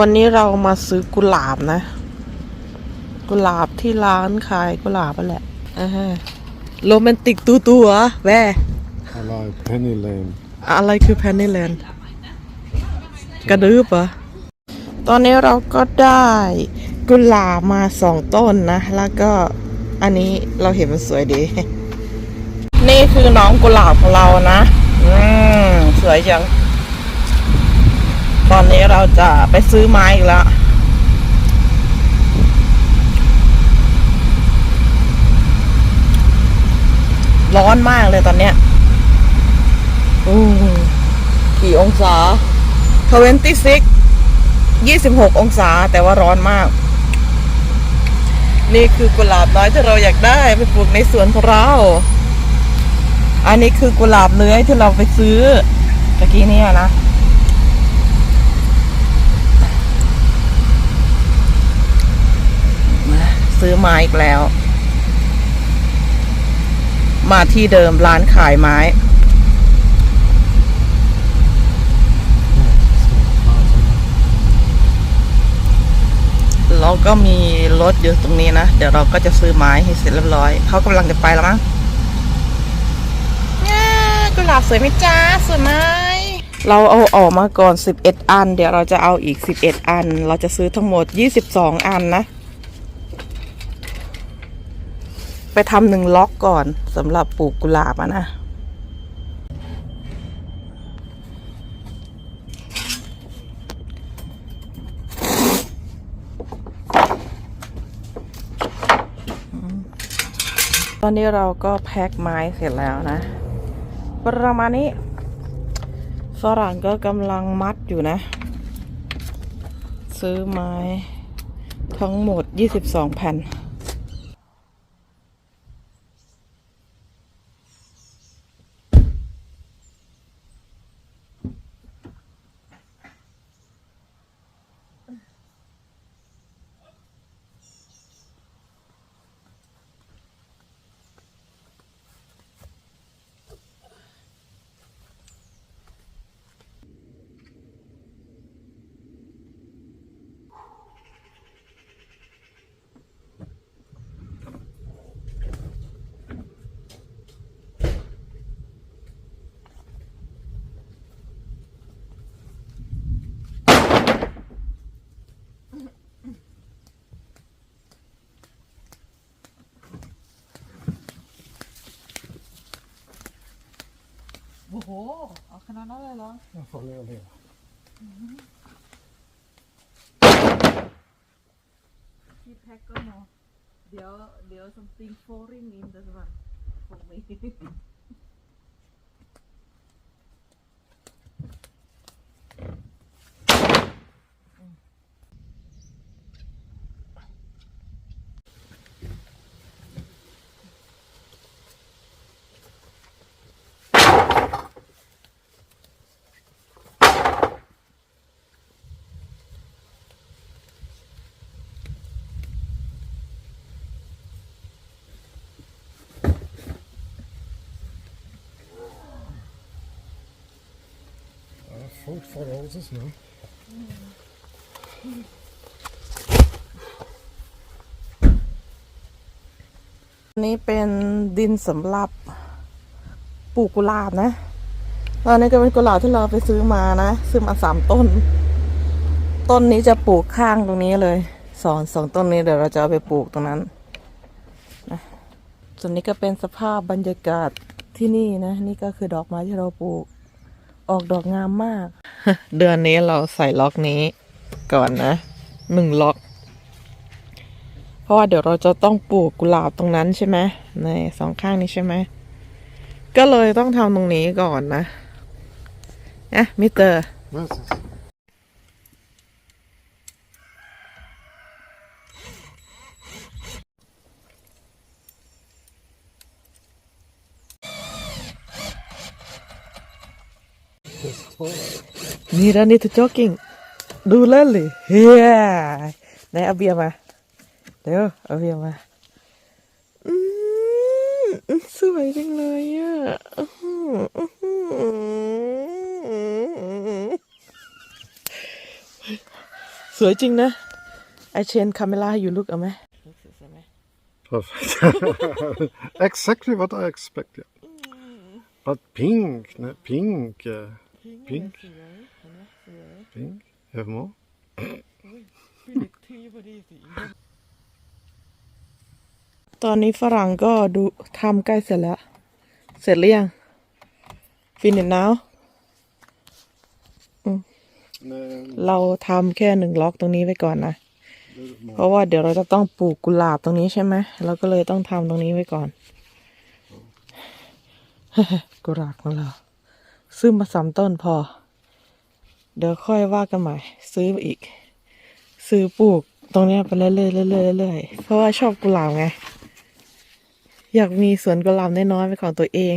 วันนี้เรามาซื้อกุหลาบนะ กุหลาบที่ร้านขายกุหลาบนั่นแหละอ่าฮะโรแมนติกตัวตัวๆแว่ I like Penny Lane. อะไรคือแพนนี่แลนด์กระดืบเหรอตอนนี้เราก็ได้กุหลาบมาสองต้นนะ แล้วก็อันนี้เราเห็นมันสวยดี นี่คือน้องกุหลาบของเรานะ อืม สวยจัง ตอนนี้เราจะไปซื้อไม้อีกแล้วร้อนมากเลยตอนเนี้ยอืมกี่องศา26 26องศาแต่ว่าร้อนมาก นี่คือกุหลาบน้อยที่เราอยากได้ไปปลูกในสวนของเรา อันนี้คือกุหลาบเลื้อยที่เราไปซื้อตะกี้เนี่ยนะ มา ซื้อไม้อีกแล้ว มาที่เดิมร้านขายไม้ แล้วก็มีรถอยู่ตรงนี้นะ เดี๋ยวเราก็จะซื้อไม้ให้เสร็จเรียบร้อย เขากำลังจะไปแล้วมั้งแง่กุหลาบสวยไหมจ้าสวยไหมเราเอาออกมาก่อน 11 อัน เดี๋ยวเราจะเอาอีก 11 อัน เราจะซื้อทั้งหมด 22 อันนะ ไปทำหนึ่งล็อกก่อนสำหรับปลูกกุหลาบนะตอนนี้เราก็แพ็คไม้เสร็จแล้วนะ ประมาณนี้ฝรั่งก็กำลังมัดอยู่นะ ซื้อไม้ทั้งหมด 22แผ่น โอ้โห เอาขนาดนั้นเลยเหรอ Jag får le och le. ที่แพ็คก็มอเดี๋ยวเดี๋ยว something falling in the one for me Ja, fort for roses nu. อันนี้เป็นดินสำหรับปลูกกุหลาบนะตอนนี้ก็เป็นกุหลาบที่เราไปซื้อมานะ ซื้อมาสามต้น ต้นนี้จะปลูกข้างตรงนี้เลยสองสองต้นนี้เดี๋ยวเราจะเอาไปปลูกตรงนั้นนะส่วนนี้ก็เป็นสภาพบรรยากาศที่นี่นะ นี่ก็คือดอกไม้ที่เราปลูก ออกดอกงามมาก เดือนนี้เราใส่ล็อกนี้ก่อนนะหนึ่งล็อก เพราะว่าเดี๋ยวเราจะต้องปลูกกุหลาบตรงนั้นใช่ไหมในสองข้างนี้ใช่ไหมก็เลยต้องทำตรงนี้ก่อนนะนะมิสเตอร์ นี่แล้วนี่ทูจ็อกกิ้งดูเล่นเลยเฮียไหนเอาเบียร์มาเดี๋ยวเอาเบียร์มาอืมสวยจังเลยอะอื้อหืออื้อหือสวยจริงนะไอเชนคาเมล่าให้อยู่ลุกเอาไหม Perfect. exactly what I expect, yeah. But pink, no, pink, uh, pink, pink. You have more? ตอนนี้ฝรั่งก็ดูทำใกล้เสร็จแล้ว เสร็จหรือยังฟินิชแล้ว No, เราทำแค่หนึ่งล็อกตรงนี้ไว้ก่อนนะ เพราะว่าเดี๋ยวเราจะต้องปลูกกุหลาบตรงนี้ใช่ไหมเราก็เลยต้องทำตรงนี้ไว้ก่อนกุหลาบของเรา ซื้อมาสามต้นพอ เดี๋ยวค่อยว่ากันใหม่ ซื้ออีก ซื้อปลูกตรงเนี้ยไปเรื่อยๆเรื่อยๆเรื่อยๆเพราะว่าชอบกุหลาบไง อยากมีสวนกุหลาบน้อยๆเป็นของตัวเอง